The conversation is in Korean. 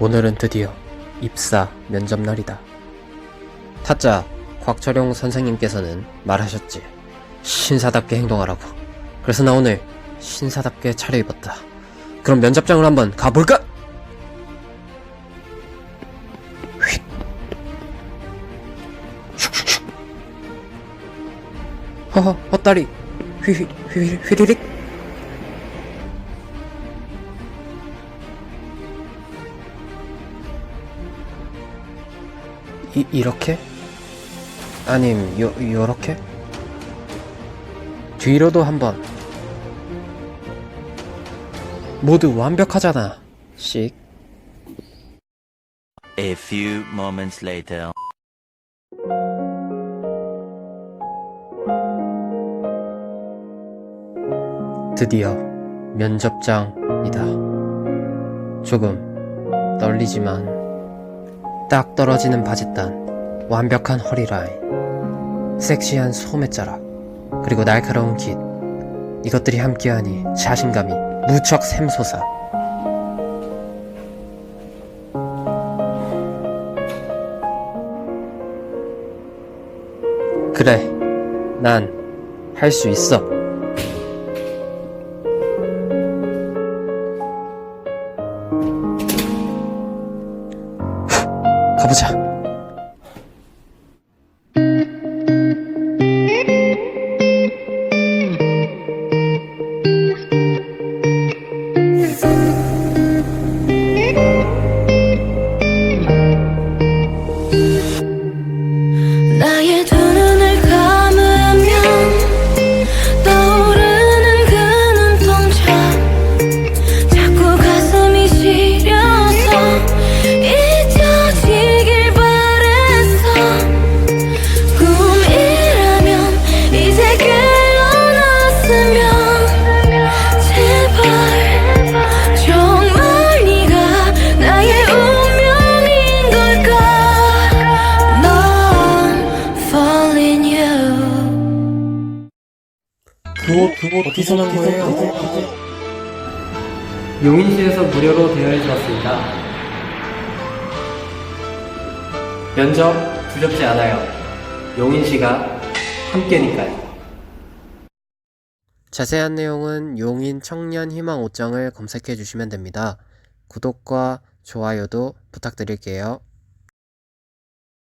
오늘은 드디어 입사 면접 날이다. 타짜 곽철용 선생님께서는 말하셨지. 신사답게 행동하라고. 그래서 나 오늘 신사답게 차려입었다. 그럼 면접장을 한번 가볼까? 휙. 슉슉슉. 허허, 헛다리. 휘휘, 휘휘, 휘리릭. 이, 이렇게? 아님, 요, 요렇게? 뒤로도 한번. 모두 완벽하잖아. 씩. A few moments later. 드디어 면접장이다. 조금 떨리지만 딱 떨어지는 바짓단, 완벽한 허리라인, 섹시한 소매자락, 그리고 날카로운 깃. 이것들이 함께하니 자신감이 무척 샘솟아. 그래, 난 할 수 있어. 가보자. 그옷 그옷 어디서 난 거예요? 용인시에서 무료로 대여해 주었습니다. 면접 두렵지 않아요. 용인시가 함께니까요. 자세한 내용은 용인 청년 희망 옷장을 검색해 주시면 됩니다. 구독과 좋아요도 부탁드릴게요.